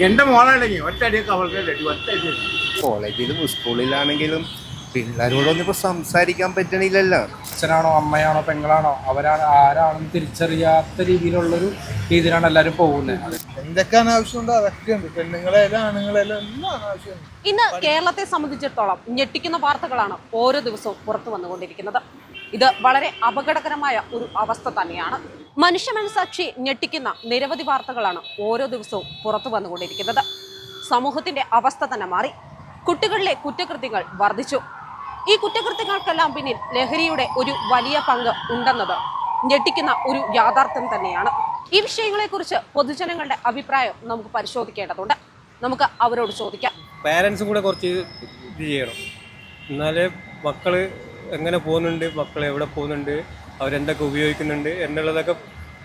എന്റെ മോളാണെങ്കിൽ ഒറ്റയടിയൊക്കെ അവൾക്ക് അടി ഒറ്റയടി കോളേജിലും സ്കൂളിലാണെങ്കിലും പിള്ളേരോടൊന്നും ഇപ്പൊ സംസാരിക്കാൻ പറ്റണില്ലല്ലോ. അച്ഛനാണോ അമ്മയാണോ പെങ്ങളാണോ അവരാണ് ആരാണെന്ന് തിരിച്ചറിയാത്ത രീതിയിലുള്ളൊരു രീതിയിലാണ് എല്ലാരും പോകുന്നത് എന്തൊക്കെയാണ് എന്തൊക്കെ അനാവശ്യമുണ്ടോ അതൊക്കെ ഉണ്ട് പെണ്ണുങ്ങളെല്ലാം ആണുങ്ങളെല്ലാം എല്ലാം അനാവശ്യമുണ്ട് ഇന്ന് കേരളത്തെ സംബന്ധിച്ചിടത്തോളം ഞെട്ടിക്കുന്ന വാർത്തകളാണ് ഓരോ ദിവസവും പുറത്തു വന്നുകൊണ്ടിരിക്കുന്നത്. ഇത് വളരെ അപകടകരമായ ഒരു അവസ്ഥ തന്നെയാണ്. മനുഷ്യ മനസാക്ഷി ഞെട്ടിക്കുന്ന നിരവധി വാർത്തകളാണ് ഓരോ ദിവസവും പുറത്തു വന്നുകൊണ്ടിരിക്കുന്നത്. സമൂഹത്തിന്റെ അവസ്ഥ തന്നെ മാറി. കുട്ടികളിലെ കുറ്റകൃത്യങ്ങൾ വർദ്ധിച്ചു. ഈ കുറ്റകൃത്യങ്ങൾക്കെല്ലാം പിന്നിൽ ലഹരിയുടെ ഒരു വലിയ പങ്ക് ഉണ്ടെന്നത് ഞെട്ടിക്കുന്ന ഒരു യാഥാർത്ഥ്യം തന്നെയാണ്. ഈ വിഷയങ്ങളെക്കുറിച്ച് പൊതുജനങ്ങളുടെ അഭിപ്രായം നമുക്ക് പരിശോധിക്കേണ്ടതുണ്ട്. നമുക്ക് അവരോട് ചോദിക്കാം. പാരൻസും കൂടെ കുറച്ച് ഇത് ചെയ്യണം. എന്നാലേ മക്കൾ എങ്ങനെ പോകുന്നുണ്ട് മക്കൾ എവിടെ പോകുന്നുണ്ട് അവരെന്തൊക്കെ ഉപയോഗിക്കുന്നുണ്ട് എന്നുള്ളതൊക്കെ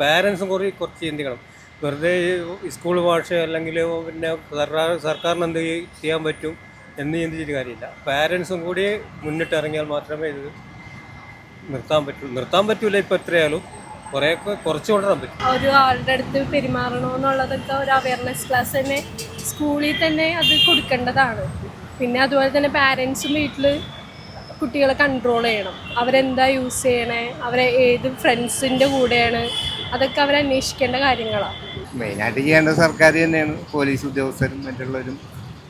പാരൻസും കുറേ കുറച്ച് ചിന്തിക്കണം വെറുതെ സ്കൂൾ ഭാഷ അല്ലെങ്കിൽ പിന്നെ സർക്കാർ സർക്കാരിന് എന്ത് ചെയ്യാൻ പറ്റും എന്ന് ചിന്തിച്ചിട്ട് കാര്യമില്ല. പാരൻസും കൂടി മുന്നിട്ടിറങ്ങിയാൽ മാത്രമേ ഇത് നിർത്താൻ പറ്റൂ. നിർത്താൻ പറ്റൂല ഇപ്പം എത്രയായാലും. കുറേ കുറച്ച് കൊണ്ടുവരാൻ പറ്റും. ഒരു ആളുടെ അടുത്ത് പെരുമാറണോ എന്നുള്ളതൊക്കെ ഒരു അവയർനെസ് ക്ലാസ് തന്നെ സ്കൂളിൽ തന്നെ അത് കൊടുക്കേണ്ടതാണ്. പിന്നെ അതുപോലെ തന്നെ പാരൻസും വീട്ടിൽ കുട്ടികളെ കൺട്രോൾ ചെയ്യണം. അവരെന്താ യൂസ് ചെയ്യണേ? അവരെ ഏത് ഫ്രണ്ട്സിന്റെ കൂടെയാണ്? അതൊക്കെ അവർ അന്വേഷിക്കേണ്ട കാര്യങ്ങളാണ് മെയിനായിട്ട് ചെയ്യേണ്ട സർക്കാർ തന്നെയാണ്. പോലീസ് ഉദ്യോഗസ്ഥരും മറ്റുള്ളവരും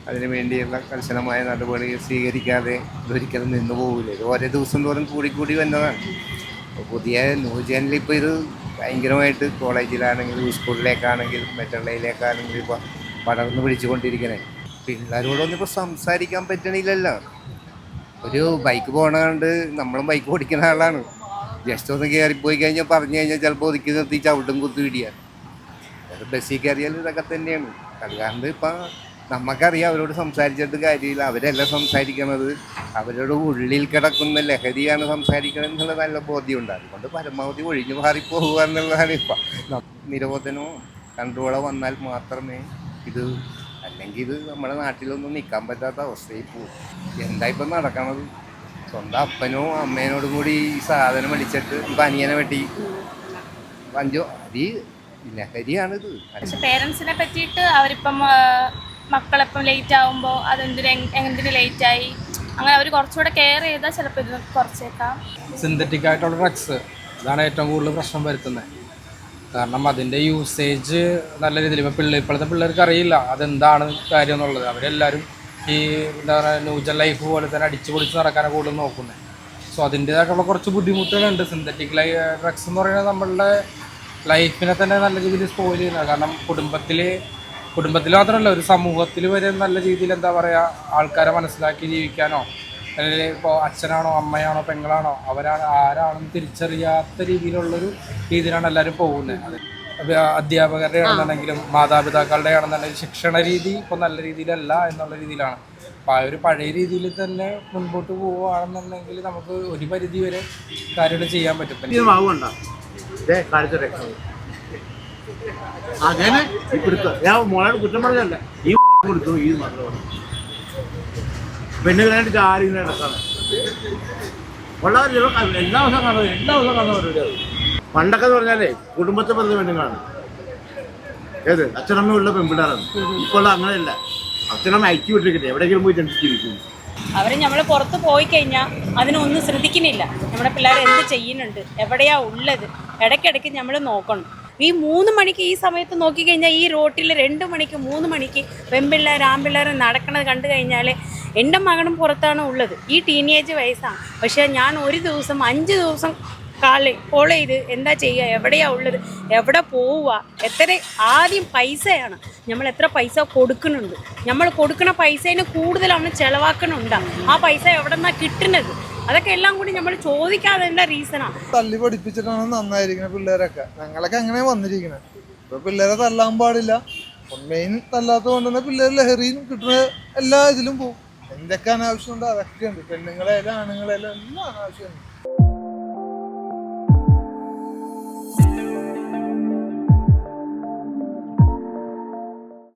അതിനു വേണ്ടിയുള്ള കർശനമായ നടപടികൾ സ്വീകരിക്കാതെ ഇതൊരിക്കലും നിന്നു പോകില്ല ഇത് ഓരോ ദിവസം തോറും കൂടിക്കൂടി വന്നതാണ്. പുതിയ ന്യൂ ജനിൽ ഇപ്പോൾ ഇത് ഭയങ്കരമായിട്ട് കോളേജിലാണെങ്കിലും സ്കൂളിലേക്കാണെങ്കിലും മറ്റുള്ളതിലേക്കാണെങ്കിലും ഇപ്പോൾ പടർന്ന് പിടിച്ചുകൊണ്ടിരിക്കണേ. പിള്ളേരോടൊന്നും ഇപ്പോൾ സംസാരിക്കാൻ പറ്റണില്ലല്ലോ. ഒരു ബൈക്ക് പോകണതുകൊണ്ട് നമ്മളും ബൈക്ക് ഓടിക്കുന്ന ആളാണ്. ജസ്റ്റ് ഒന്ന് കയറിപ്പോയി കഴിഞ്ഞാൽ പറഞ്ഞു കഴിഞ്ഞാൽ ചിലപ്പോൾ ഒതുക്കി നിർത്തി ചവിട്ടും കുത്തു പിടിയാണ് അത് ബസ്സിൽ കയറിയാൽ ഇതൊക്കെ തന്നെയാണ്. അല്ലാണ്ട് ഇപ്പം നമുക്കറിയാം അവരോട് സംസാരിച്ചിട്ട് കാര്യമില്ല. അവരല്ല സംസാരിക്കണത്. അവരോട് ഉള്ളിൽ കിടക്കുന്ന ലഹരിയാണ് സംസാരിക്കണം എന്നുള്ള നല്ല ബോധ്യമുണ്ട്. അതുകൊണ്ട് പരമാവധി ഒഴിഞ്ഞു മാറിപ്പോകുക പോകുക എന്നുള്ളതാണ് ഇപ്പം. നിരോധനമോ കൺട്രോളോ വന്നാൽ മാത്രമേ ഇത് അല്ലെങ്കിൽ ഇത് നമ്മുടെ നാട്ടിലൊന്നും നിൽക്കാൻ പറ്റാത്ത അവസ്ഥയിൽ പോകും. എന്താ ഇപ്പം നടക്കണത്? സ്വന്തം അപ്പനോ അമ്മേനോടും കൂടി ഈ സാധനം അടിച്ചിട്ട് ഇപ്പം അനിയനെ വെട്ടി. അഞ്ചോ അത് ലഹരിയാണിത്. പക്ഷെ പേരൻസിനെ പറ്റിയിട്ട് അവരിപ്പം മക്കളെപ്പം ലേറ്റ് ആകുമ്പോൾ അതെന്തിന് എന്തിന് ലേറ്റ് ആയി? അങ്ങനെ അവർ കുറച്ചുകൂടെ കെയർ ചെയ്താൽ ചിലപ്പോൾ ഇത് കുറച്ചേക്കാം. സിന്തറ്റിക് ആയിട്ടുള്ള ഡ്രഗ്സ് ഇതാണ് ഏറ്റവും കൂടുതൽ പ്രശ്നം വരുത്തുന്നത്. കാരണം അതിന്റെ യൂസേജ് നല്ല രീതിയിൽ. ഇപ്പോൾ പിള്ളേർ ഇപ്പോഴത്തെ പിള്ളേർക്ക് അറിയില്ല അതെന്താണ് കാര്യം എന്നുള്ളത്. അവരെല്ലാവരും ഈ എന്താ പറയുക ന്യൂജൻ ലൈഫ് പോലെ തന്നെ അടിച്ചു പൊളിച്ച് നടക്കാനാണ് കൂടുതൽ നോക്കുന്നത്. സോ അതിന്റേതായിട്ടുള്ള കുറച്ച് ബുദ്ധിമുട്ടുകളുണ്ട്. സിന്തറ്റിക് ലൈ ഡ്രഗ്സ് എന്ന് പറയുന്നത് നമ്മളുടെ ലൈഫിനെ തന്നെ നല്ല രീതിയിൽ സ്പോയിൽ ചെയ്യുന്നത് കാരണം കുടുംബത്തിൽ കുടുംബത്തിൽ മാത്രമല്ല ഒരു സമൂഹത്തിൽ വരെ നല്ല രീതിയിൽ എന്താ പറയുക ആൾക്കാരെ മനസ്സിലാക്കി ജീവിക്കാനോ അല്ലെങ്കിൽ ഇപ്പോൾ അച്ഛനാണോ അമ്മയാണോ പെങ്ങളാണോ അവരാണ് ആരാണെന്ന് തിരിച്ചറിയാത്ത രീതിയിലുള്ളൊരു രീതിയിലാണ് എല്ലാവരും പോകുന്നത് അധ്യാപകരുടെ ആണെന്നുണ്ടെങ്കിലും മാതാപിതാക്കളുടെ ആണെന്നുണ്ടെങ്കിലും ശിക്ഷണ രീതി ഇപ്പോൾ നല്ല രീതിയിലല്ല എന്നുള്ള രീതിയിലാണ്. അപ്പോൾ ആ ഒരു പഴയ രീതിയിൽ തന്നെ മുൻപോട്ട് പോവുകയാണെന്നുണ്ടെങ്കിൽ നമുക്ക് ഒരു പരിധി വരെ കാര്യങ്ങൾ ചെയ്യാൻ പറ്റും അങ്ങനെ കുറ്റം പറഞ്ഞല്ല ഈ കൊടുത്തു ഈ മാത്രമാണ് പെണ്ണുകളായിട്ട് ആരും ഇങ്ങനെ നടക്കാണ് വളരെ എല്ലാ ദിവസവും കാണുന്നത് എല്ലാ ദിവസവും കാണുന്നവരുടെ പണ്ടൊക്കെ എന്ന് പറഞ്ഞാലേ കുടുംബത്തെ പറഞ്ഞ പെണ്ണുങ്ങളാണ്. ഏത്? അച്ഛനമ്മയുള്ള പെൺപിള്ളേരാണ്. ഇപ്പോൾ അങ്ങനെയല്ല. അച്ഛനമ്മ അയക്കി വിട്ടിരിക്കട്ടെ എവിടെയെങ്കിലും പോയി ജനിച്ചിരിക്കുന്നു അവർ നമ്മൾ പുറത്ത് പോയി കഴിഞ്ഞാൽ അതിനൊന്നും ശ്രദ്ധിക്കുന്നില്ല. നമ്മുടെ പിള്ളേർ എന്ത് ചെയ്യുന്നുണ്ട്? എവിടെയാ ഉള്ളത്? ഇടയ്ക്കിടയ്ക്ക് നമ്മൾ നോക്കണം. ഈ മൂന്ന് മണിക്ക് ഈ സമയത്ത് നോക്കിക്കഴിഞ്ഞാൽ ഈ റോട്ടിൽ രണ്ട് മണിക്ക് മൂന്ന് മണിക്ക് പെൺപിള്ളേർ ആൺപിള്ളേർ നടക്കണത് കണ്ടു കഴിഞ്ഞാൽ എന്റെ മകനും പുറത്താണ് ഉള്ളത്. ഈ ടീനേജ് വയസ്സാണ് പക്ഷേ ഞാൻ ഒരു ദിവസം അഞ്ച് ദിവസം കാളി ഫോളോ ചെയ്ത് എന്താ ചെയ്യുക എവിടെയാണ് ഉള്ളത് എവിടെ പോവുക എത്ര ആദ്യം പൈസയാണ്. നമ്മൾ എത്ര പൈസ കൊടുക്കുന്നുണ്ട്. നമ്മൾ കൊടുക്കുന്ന പൈസേന് കൂടുതൽ അവന് ആ പൈസ എവിടെ നിന്നാണ് കിട്ടുന്നത്? അതൊക്കെ എല്ലാം കൂടി നമ്മൾ ചോദിക്കാതെ റീസണാണ് തല്ലി പഠിപ്പിച്ചിട്ടാണ് നന്നായിരിക്കുന്നത് പിള്ളേരൊക്കെ. ഞങ്ങളൊക്കെ അങ്ങനെ വന്നിരിക്കുന്നത് ഇപ്പൊ പിള്ളേരെ തല്ലാൻ പാടില്ല. മെയിൻ തല്ലാത്തത് കൊണ്ട് തന്നെ പിള്ളേർ ലഹരിയും കിട്ടുന്ന എല്ലാ ഇതിലും പോകും എന്തൊക്കെ അനാവശ്യമുണ്ടോ അതൊക്കെ ഉണ്ട് പെണ്ണുങ്ങളെല്ലാം ആണുങ്ങളെല്ലാം എല്ലാം അനാവശ്യമുണ്ട്.